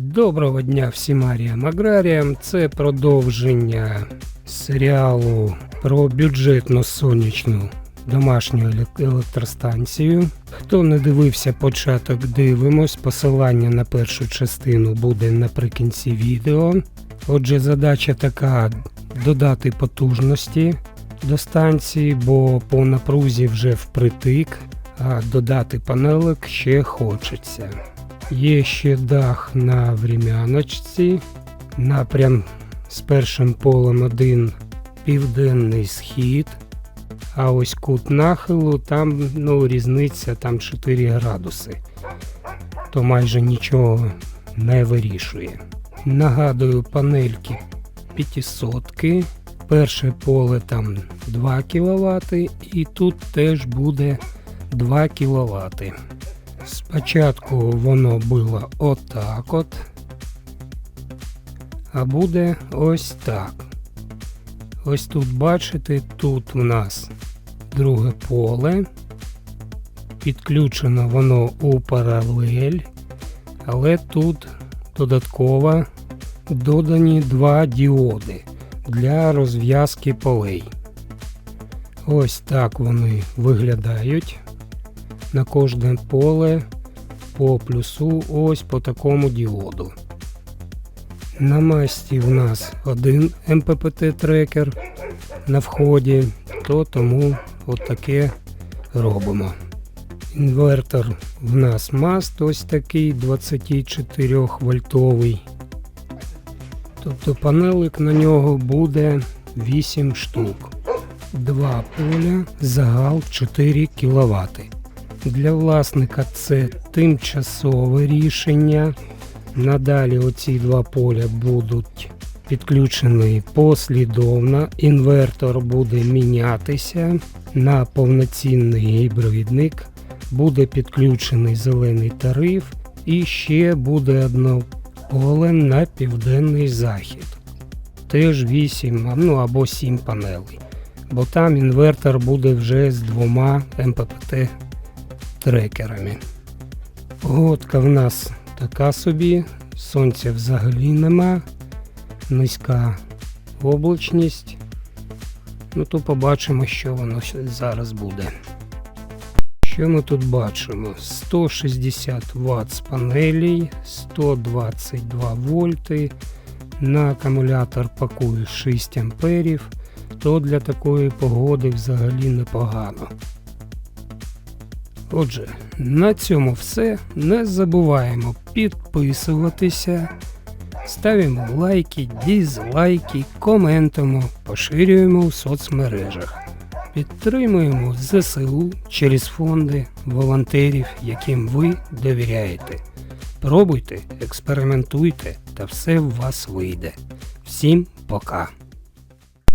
Доброго дня всім аріям аграріям. Це продовження серіалу про бюджетну сонячну домашню електростанцію. Хто не дивився початок, дивимось. Посилання на першу частину буде наприкінці відео. Отже, задача така додати потужності до станції, бо по напрузі вже впритик, а додати панелек ще хочеться. Є ще дах на времяночці. Напрям з першим полем один південний схід. А ось кут нахилу там ну, різниця там 4 градуси. То майже нічого не вирішує. Нагадую, панельки 500 Перше поле там 2 кВт і тут теж буде 2 кВт. Спочатку воно було отак от, а буде ось так. Ось тут бачите, тут у нас друге поле. Підключено воно у паралель, але тут додатково додані два діоди для розв'язки полей. Ось так вони виглядають на кожне поле по плюсу ось по такому діоду. На масті в нас один МППТ трекер на вході, то тому отаке робимо. Інвертор в нас маст ось такий 24 вольтовий. Тобто панелик на нього буде 8 штук. Два поля, загал 4 кВт. Для власника це тимчасове рішення. Надалі оці два поля будуть підключені послідовно. Інвертор буде мінятися на повноцінний гібридник. Буде підключений зелений тариф і ще буде одно поле на південний захід. Теж 8 ну або 7 панелей. Бо там інвертор буде вже з двома МППТ трекерами. Погодка в нас така собі, сонця взагалі нема, низька облачність. Ну то побачимо, що воно зараз буде. Що ми тут бачимо? 160 Вт з панелей, 122 вольти. На акумулятор пакую 6 амперів, то для такої погоди взагалі непогано. Отже, на цьому все. Не забуваємо підписуватися, ставимо лайки, дізлайки, коментуємо, поширюємо в соцмережах. Підтримуємо ЗСУ через фонди волонтерів, яким ви довіряєте. Пробуйте, експериментуйте, та все в вас вийде. Всім пока!